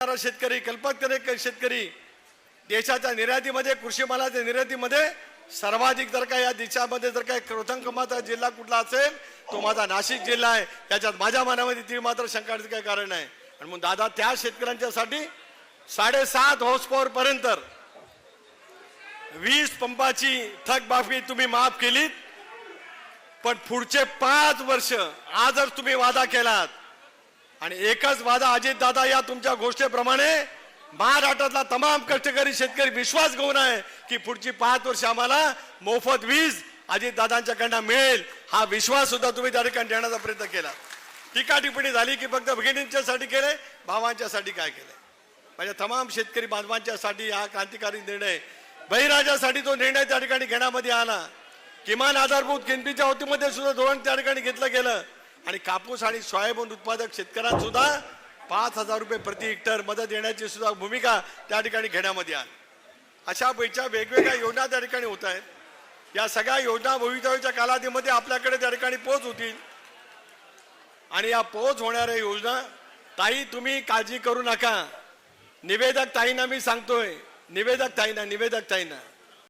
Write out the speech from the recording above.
करणारा शेतकरी कल्पकतेने शेतकरी देशाच्या निर्यातीमध्ये कृषी मालाच्या निर्यातीमध्ये सर्वाधिक जर का या देशामध्ये जर काही क्रमांकाचा जिल्हा कुठला असेल तो माझा नाशिक जिल्हा आहे. त्याच्यात माझ्या मनामध्ये ती मात्र शंकाचं काही कारण नाही. आणि मग दादा त्या शेतकऱ्यांच्यासाठी साडेसात हॉर्स पॉवर पर्यंत वीज पंपाची थकबाफी तुम्ही माफ केलीत. पण पुढचे पाच वर्ष आजच तुम्ही वादा केलात आणि एकच वादा अजित दादा या तुमच्या गोष्टीप्रमाणे महाराष्ट्रातला तमाम कष्टकरी शेतकरी विश्वास घेऊन आहे की पुढची पाच वर्ष आम्हाला मोफत वीज अजित दादांच्याकडनं मिळेल. हा विश्वास सुद्धा तुम्ही त्या ठिकाणी देण्याचा प्रयत्न केला. टीका टिप्पणी झाली की फक्त भगिनींच्यासाठी केले भावांच्यासाठी काय केलं? म्हणजे तमाम शेतकरी बांधवांच्यासाठी हा क्रांतिकारी निर्णय बहिराजासाठी तो निर्णय त्या ठिकाणी घेण्यामध्ये आला. किमान आधारभूत किमतीच्या होतीमध्ये सुद्धा धोरण त्या ठिकाणी घेतलं गेलं. आणि कापूस आणि सोयाबीन उत्पादक शेतकऱ्यांना सुद्धा पाच हजार रुपये प्रति हेक्टर मदत देण्याची सुद्धा भूमिका त्या ठिकाणी घेण्यामध्ये आली. अशा पैच्या वेगवेगळ्या योजना त्या ठिकाणी होत आहेत. या सगळ्या योजना भवितव्याच्या कालावधीमध्ये आपल्याकडे त्या ठिकाणी पोच होतील. आणि या पोच होणाऱ्या योजना ताई तुम्ही काळजी करू नका. निवेदक ताईंना मी सांगतोय. निवेदक ताईंना निवेदक ताईंना.